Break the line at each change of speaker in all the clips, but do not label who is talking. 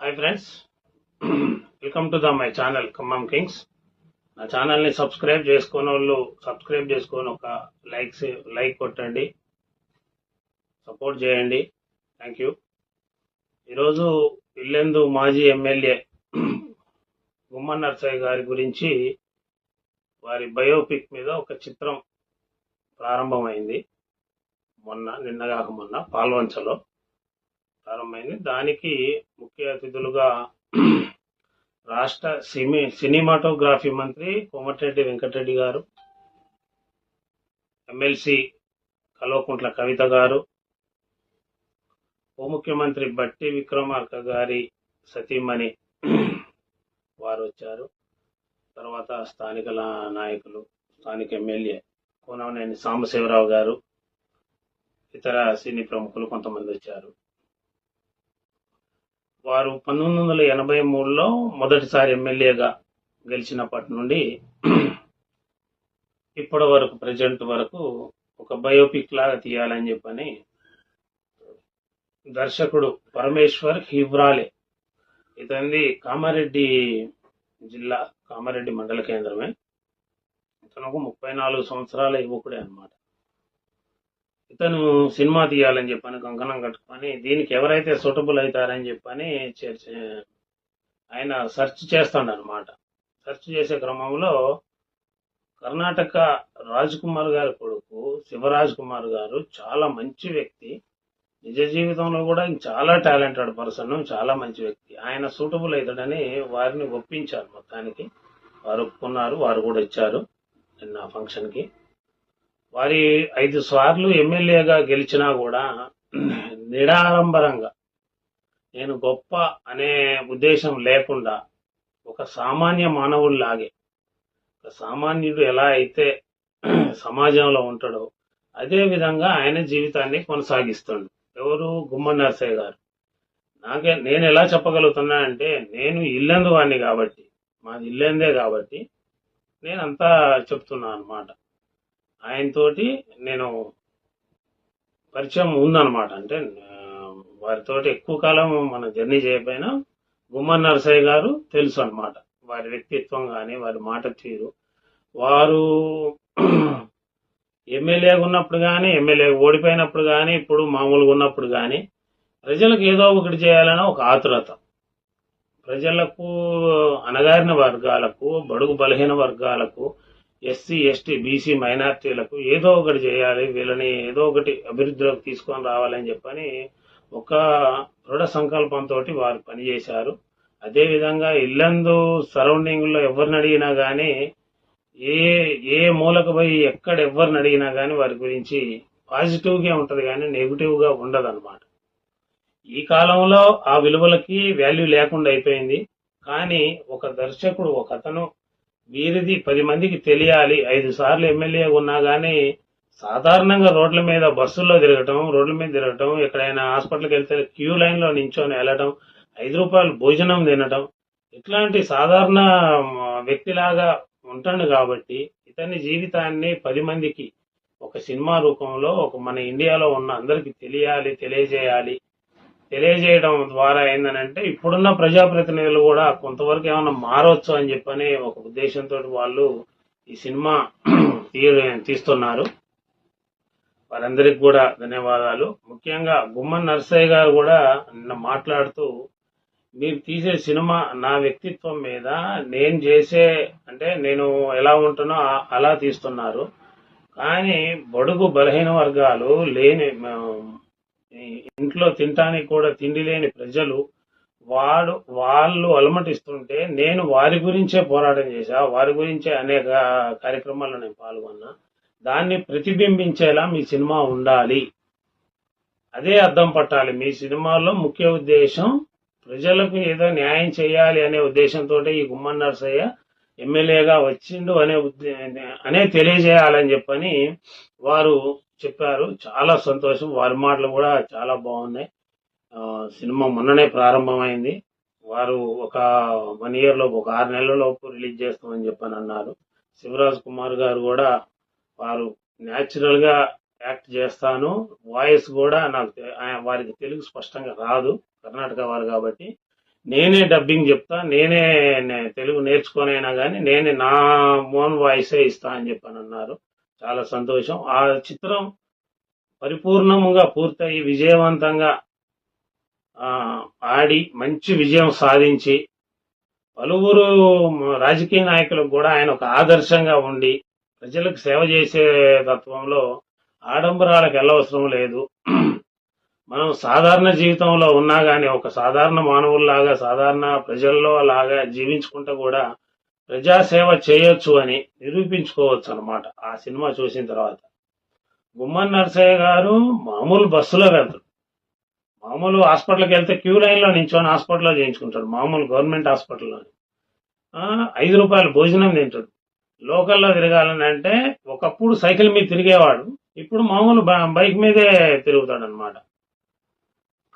Hi friends welcome to the my channel Khammam kings నా ఛానల్ని subscribe చేసుకున్న వాళ్ళు సబ్స్క్రైబ్ చేసుకొని. ఒక లైక్స్ లైక్ కొట్టండి. సపోర్ట్ చేయండి. థ్యాంక్ యూ ఈరోజు ఇల్లెందు మాజీ ఎమ్మెల్యే గుమ్మన్ నర్సయ్య గారి గురించి వారి బయోపిక్ మీద ఒక చిత్రం ప్రారంభమైంది. మొన్న నిన్న కాక మొన్న పాల్వంచలో. ప్రారంభమైంది. దానికి ముఖ్య అతిథులుగా రాష్ట్ర సినీ సినిమాటోగ్రఫీ మంత్రి కోమటిరెడ్డి వెంకటరెడ్డి గారు ఎమ్మెల్సీ కల్వకుంట్ల కవిత గారు ఉప ముఖ్యమంత్రి బట్టి విక్రమార్క గారి సతీమణి వారు వచ్చారు. తర్వాత స్థానిక నాయకులు స్థానిక ఎమ్మెల్యే కోనవనేని సాంబశివరావు గారు ఇతర సినీ ప్రముఖులు కొంతమంది వచ్చారు. వారు పంతొమ్మిది వందల ఎనభై మూడులో మొదటిసారి ఎమ్మెల్యేగా గెలిచినప్పటి నుండి ఇప్పటి వరకు ప్రజెంట్ వరకు ఒక బయోపిక్ లాగా తీయాలని చెప్పని దర్శకుడు పరమేశ్వర్ హివ్రాలే. ఇతనిది కామారెడ్డి జిల్లా కామారెడ్డి మండల కేంద్రమే. ఇతను ముప్పై నాలుగు సంవత్సరాల యువకుడే అనమాట ఇతను సినిమా తీయాలని చెప్పని కంకణం కట్టుకొని దీనికి ఎవరైతే సూటబుల్ అవుతారని చెప్పని చర్చ ఆయన సెర్చ్ చేస్తాడు అనమాట సెర్చ్ చేసే క్రమంలో కర్ణాటక రాజ్ కుమార్ గారి కొడుకు శివరాజ్ కుమార్ గారు చాలా మంచి వ్యక్తి. నిజ జీవితంలో కూడా చాలా టాలెంటెడ్ పర్సన్ చాలా మంచి వ్యక్తి. ఆయన సూటబుల్ అవుతాడని వారిని ఒప్పించారు మొత్తానికి. వారు ఒప్పుకున్నారు వారు కూడా ఇచ్చారు. నిన్న ఫంక్షన్కి వారి ఐదు సార్లు ఎమ్మెల్యేగా గెలిచినా కూడా నిడారంబరంగా నేను గొప్ప అనే ఉద్దేశం లేకుండా ఒక సామాన్య మానవుడిలాగే ఒక సామాన్యుడు ఎలా అయితే సమాజంలో ఉంటాడో అదే విధంగా ఆయన జీవితాన్ని కొనసాగిస్తాడు. ఎవరు? గుమ్మ నర్సయ్య గారు. నాకే నేను ఎలా చెప్పగలుగుతున్నా అంటే నేను ఇల్లందు వాడిని కాబట్టి మాది ఇల్లందే కాబట్టి నేను అంతా చెప్తున్నా అనమాట ఆయనతోటి నేను పరిచయం ఉందన్నమాట. అంటే వారితో వారితోటి ఎక్కువ కాలం మన జర్నీ చేయకపోయినా గుమ్మన్ నరసయ్య గారు తెలుసు అనమాట వారి వ్యక్తిత్వం కానీ వారి మాట తీరు. వారు ఎమ్మెల్యేగా ఉన్నప్పుడు కానీ ఎమ్మెల్యే ఓడిపోయినప్పుడు కానీ ఇప్పుడు మామూలుగా ఉన్నప్పుడు కానీ ప్రజలకు ఏదో ఒకటి చేయాలన్న ఒక ఆతురత. ప్రజలకు అణగారిన వర్గాలకు బడుగు బలహీన వర్గాలకు ఎస్సీ ఎస్టీ బీసీ మైనార్టీలకు ఏదో ఒకటి చేయాలి వీళ్ళని ఏదో ఒకటి అభివృద్ధిలోకి తీసుకొని రావాలని చెప్పని ఒక దృఢ సంకల్పంతో వారు పనిచేశారు. అదేవిధంగా ఇల్లందు సరౌండింగ్లో ఎవరిని అడిగినా కానీ ఏ ఏ మూలకు పోయి ఎక్కడ ఎవరిని అడిగినా కానీ వారి గురించి పాజిటివ్గా ఉంటుంది కానీ నెగిటివ్గా ఉండదన్నమాట. ఉండదు అనమాట ఈ కాలంలో ఆ విలువలకి వాల్యూ లేకుండా అయిపోయింది. కానీ ఒక దర్శకుడు ఒక అతను వీరిది పది మందికి తెలియాలి. ఐదు సార్లు ఎమ్మెల్యే ఉన్నా కానీ సాధారణంగా రోడ్ల మీద బస్సుల్లో తిరగటం రోడ్ల మీద తిరగటం ఎక్కడైనా హాస్పిటల్కి వెళ్తే క్యూ లైన్లో నించొని వెళ్ళటం ఐదు రూపాయలు భోజనం తినటం ఇట్లాంటి సాధారణ వ్యక్తిలాగా ఉంటాడు కాబట్టి ఇతని జీవితాన్ని పది మందికి ఒక సినిమా రూపంలో ఒక మన ఇండియాలో ఉన్న అందరికి తెలియాలి తెలియజేయాలి. తెలియజేయడం ద్వారా ఏంటంటే ఇప్పుడున్న ప్రజాప్రతినిధులు కూడా కొంతవరకు ఏమైనా మారవచ్చు అని చెప్పని ఒక ఉద్దేశంతో వాళ్ళు ఈ సినిమా తీస్తున్నారు. వారందరికి కూడా ధన్యవాదాలు. ముఖ్యంగా గుమ్మన్ నర్సయ్య గారు కూడా నిన్న మాట్లాడుతూ మీరు తీసే సినిమా నా వ్యక్తిత్వం మీద నేను చేసే అంటే నేను ఎలా ఉంటానో అలా తీస్తున్నారు. కానీ బడుగు బలహీన వర్గాలు లేని ఇంట్లో తినటానికి కూడా తిండి లేని ప్రజలు వాడు వాళ్ళు అలమటిస్తుంటే నేను వారి గురించే పోరాటం చేశా వారి గురించే అనేక కార్యక్రమాల్లో నేను పాల్గొన్నా. దాన్ని ప్రతిబింబించేలా మీ సినిమా ఉండాలి. అదే అర్థం పట్టాలి. మీ సినిమాలో ముఖ్య ఉద్దేశం ప్రజలకు ఏదో న్యాయం చేయాలి అనే ఉద్దేశంతో ఈ గుమ్మన్ నర్సయ్య ఎమ్మెల్యేగా వచ్చిండు అనే ఉద్దే- అనే తెలియజేయాలని చెప్పని వారు చెప్పారు. చాలా సంతోషం. వారి మాటలు కూడా చాలా బాగున్నాయి. సినిమా మొన్ననే ప్రారంభమైంది. వారు ఒక వన్ ఇయర్ లోపు ఒక ఆరు నెలల లోపు రిలీజ్ చేస్తామని చెప్పని అన్నారు. శివరాజ్ కుమార్ గారు కూడా వారు న్యాచురల్గా యాక్ట్ చేస్తాను. వాయిస్ కూడా నాకు వారికి తెలుగు స్పష్టంగా రాదు. కర్ణాటక వారు కాబట్టి. నేనే డబ్బింగ్ చెప్తా. నేనే నే- తెలుగు నేర్చుకోనైనా కానీ నేనే నా ఓన్ వాయిసే ఇస్తా అని చెప్పని అన్నారు. చాలా సంతోషం. ఆ చిత్రం పరిపూర్ణముగా పూర్తయి విజయవంతంగా ఆడి మంచి విజయం సాధించి పలువురు రాజకీయ నాయకులకు కూడా ఆయన ఒక ఆదర్శంగా ఉండి ప్రజలకు సేవ చేసే తత్వంలో ఆడంబరాలకు వెళ్ళవసరం లేదు. మనం సాధారణ జీవితంలో ఉన్నా కానీ ఒక సాధారణ మానవుల్లాగా సాధారణ ప్రజల్లో లాగా జీవించుకుంటూ కూడా ప్రజాసేవ చేయొచ్చు అని నిరూపించుకోవచ్చు అనమాట ఆ సినిమా చూసిన తర్వాత. గుమ్మన్ నరసయ్య గారు మామూలు బస్సులో వెళ్తాడు. మామూలు హాస్పిటల్కి వెళ్తే క్యూ లైన్లో నించుని హాస్పిటల్లో చేయించుకుంటాడు. మామూలు గవర్నమెంట్ హాస్పిటల్లో ఐదు రూపాయలు భోజనం తింటాడు. లోకల్లో తిరగాలని అంటే ఒకప్పుడు సైకిల్ మీద తిరిగేవాడు. ఇప్పుడు మామూలు బైక్ మీదే తిరుగుతాడు అనమాట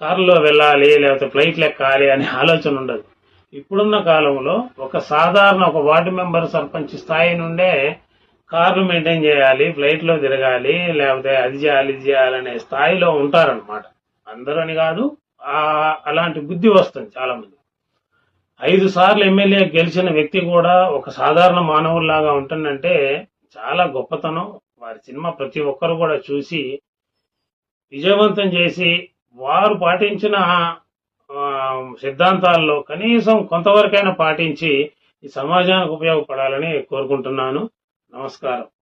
కారులో వెళ్ళాలి లేకపోతే ఫ్లైట్లు ఎక్కాలి అనే ఆలోచన ఉండదు. ఇప్పుడున్న కాలంలో ఒక సాధారణ ఒక వార్డు మెంబర్ సర్పంచ్ స్థాయి నుండే కార్లు మెయింటైన్ చేయాలి ఫ్లైట్లో తిరగాలి లేకపోతే అది చేయాలి ఇది చేయాలనే స్థాయిలో ఉంటారనమాట అందరూ అని కాదు అలాంటి బుద్ధి వస్తుంది చాలా మంది ఐదు సార్లు ఎమ్మెల్యే గెలిచిన వ్యక్తి కూడా ఒక సాధారణ మానవుల్లాగా ఉంటుందంటే చాలా గొప్పతనం. వారి సినిమా ప్రతి ఒక్కరు కూడా చూసి విజయవంతం చేసి వారు పాటించిన సిద్ధాంతాల్లో కనీసం కొంతవరకైనా పాటించి ఈ సమాజానికి ఉపయోగపడాలని కోరుకుంటున్నాను. నమస్కారం.